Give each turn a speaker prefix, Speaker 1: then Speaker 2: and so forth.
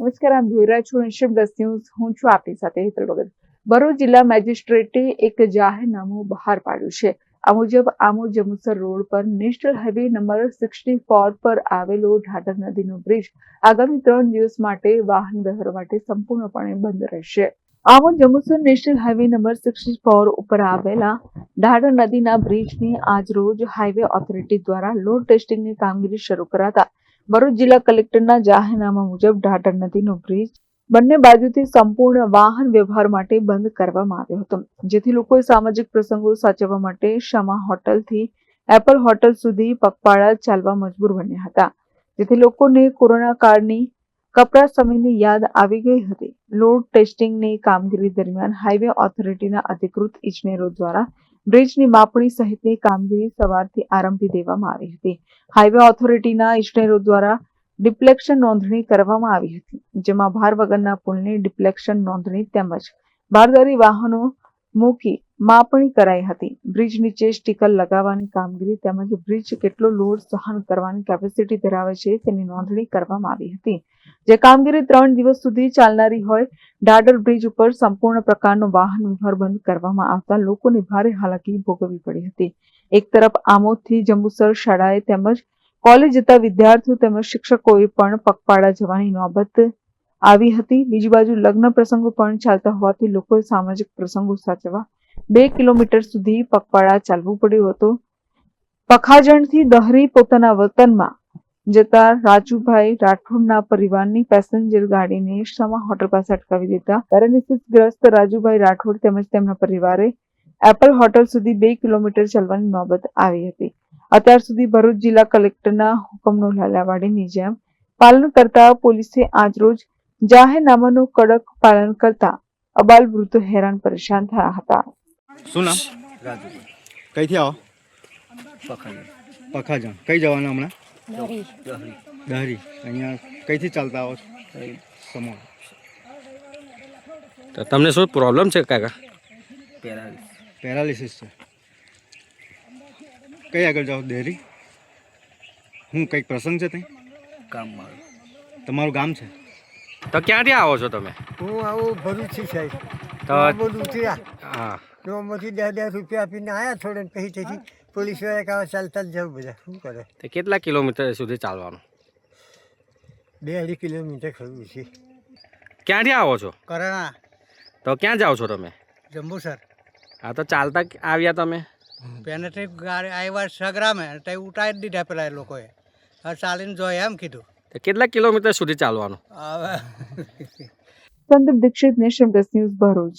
Speaker 1: નમસ્કાર આપ જોઈ રહ્યા છો પ્લસ ન્યૂઝ હું છું આપની સાથે હેતલ વગર. ભરૂચ જિલ્લા મેજિસ્ટ્રેટે એક જાહેરનામું બહાર પાડ્યું છે. આ મુજબ આમુ જમુસર રોડ પર national highway number sixty four પર આવેલો ઢાઢર નદીનો બ્રિજ આગામી ત્રણ દિવસ માટે વાહન વ્યવહાર માટે સંપૂર્ણપણે બંધ રહેશે. Amod Jambusar national highway number sixty four ઉપર આવેલા ઢાઢર નદીના બ્રિજની આજરોજ હાઈવે ઓથોરિટી દ્વારા લોડ ટેસ્ટિંગની કામગીરી શરૂ કરાતા ભરૂચ જિલ્લા કલેક્ટરના જાહેરનામા મુજબ ઢાટર નદીનો બ્રિજ બંને બાજુથી સંપૂર્ણ વાહન વ્યવહાર માટે બંધ કરવામાં આવ્યો હતો. જેથી લોકોએ સામાજિક પ્રસંગો સાચવવા માટે શમા હોટલથી એપલ હોટલ સુધી પગપાળા ચાલવા મજબૂર બન્યા હતા. જેથી લોકોને કોરોના કાળની કપરા સમયની યાદ આવી ગઈ હતી. લોડ ટેસ્ટિંગની કામગીરી દરમિયાન હાઈવે ઓથોરિટીના અધિકૃત ઇજનેરો દ્વારા બ્રિજની માપણી સહિતની કામગીરી સવારથી આરંભી દેવામાં આવી હતી. હાઈવે ઓથોરિટીના ઇજનેરો દ્વારા ડિપ્લેક્શન નોંધણી કરવામાં આવી હતી, જેમાં ભાર વગરના પુલની ડિપ્લેક્શન નોંધણી તેમજ બારદારી વાહનો મૂકી માપણી કરાઈ હતી. બ્રિજ નીચે સ્ટીકર લગાવવાની કામગીરી તેમજ બ્રિજ કેટલો લોડ સહન કરવાની કેપેસિટી ધરાવે છે તેની નોંધણી કરવામાં આવી હતી. જે કામગીરી ત્રણ દિવસ સુધી ચાલનારી હોય, ડાડર બ્રિજ ઉપર સંપૂર્ણ પ્રકારનો વાહન વ્યવહાર બંધ કરવામાં આવતા લોકોને ભારે હાલાકી ભોગવવી પડી હતી. એક તરફ આમોદથી જંબુસર શાળાએ તેમજ કોલેજ જતા વિદ્યાર્થીઓ તેમજ શિક્ષકોએ પણ પગપાળા જવાની નોબત આવી હતી. બીજી બાજુ લગ્ન પ્રસંગો પણ ચાલતા હોવાથી લોકોએ સામાજિક પ્રસંગો સાચવવા બે કિલોમીટર સુધી પગપાળા ચાલવું પડ્યું હતું. પખાજણથી દહરી પોતાના વતનમાં જતા રાજુભાઈ રાઠોડના પરિવારની પેસેન્જર ગાડીને સમા હોટલ પાસે અટકાવી દેતા પેરાલિસિસગ્રસ્ત રાજુભાઈ રાઠોડ તેમજ તેમના પરિવારે એપલ હોટલ સુધી બે કિલોમીટર ચાલવાની નોબત આવી હતી. અત્યાર સુધી ભરૂચ જિલ્લા કલેક્ટરના હુકમનો લાલાવાડીની જેમ પાલન કરતા પોલીસે આજરોજ જાહેરનામાનું કડક પાલન કરતા અબાલ વૃદ્ધો હેરાન પરેશાન થયા હતા.
Speaker 2: શું નામ? કઈથી આવો?
Speaker 3: પખાલી
Speaker 2: પખાજણ. કઈ જવાના હમણાં?
Speaker 3: દહરી.
Speaker 2: અહીંયા કઈથી ચાલતા આવો છો?
Speaker 3: કઈ
Speaker 4: તો તમને શું પ્રોબ્લેમ છે કાકા?
Speaker 3: પેરાલીસ
Speaker 2: પેરાલિસિસ છે. કઈ આગળ જાઓ દહેરી? હું કંઈક પ્રસંગ છે ત્યાં?
Speaker 3: કામ મારું
Speaker 2: તમારું ગામ છે?
Speaker 4: તો ક્યાંથી આવો છો તમે?
Speaker 5: હું આવું ભરૂચથી સાહેબ.
Speaker 4: તો
Speaker 5: બોલું ઉતર્યા
Speaker 4: હા.
Speaker 5: નોમાંથી દસ દસ રૂપિયા આપીને આવ્યા થોડે પછી તેથી પોલીસવાળા કહે ચાલતા જ જવું બધા. શું કરે?
Speaker 4: તો કેટલા કિલોમીટર સુધી ચાલવાનું?
Speaker 5: બે અઢી કિલોમીટર ખરું છે.
Speaker 4: ક્યાંથી આવો છો?
Speaker 5: કરાણા.
Speaker 4: તો ક્યાં જાઓ છો તમે?
Speaker 5: જંબુસર.
Speaker 4: હા તો ચાલતા આવ્યા તમે?
Speaker 5: પેનેથી ગાડી આવ્યા સગરામે તે ઉતારી દીધા પેલા એ લોકોએ. હવે ચાલીને જોઈએ એમ કીધું.
Speaker 4: તો કેટલા કિલોમીટર સુધી ચાલવાનું?
Speaker 5: હવે
Speaker 1: Sandeep Dixit nation plus news Bharuch.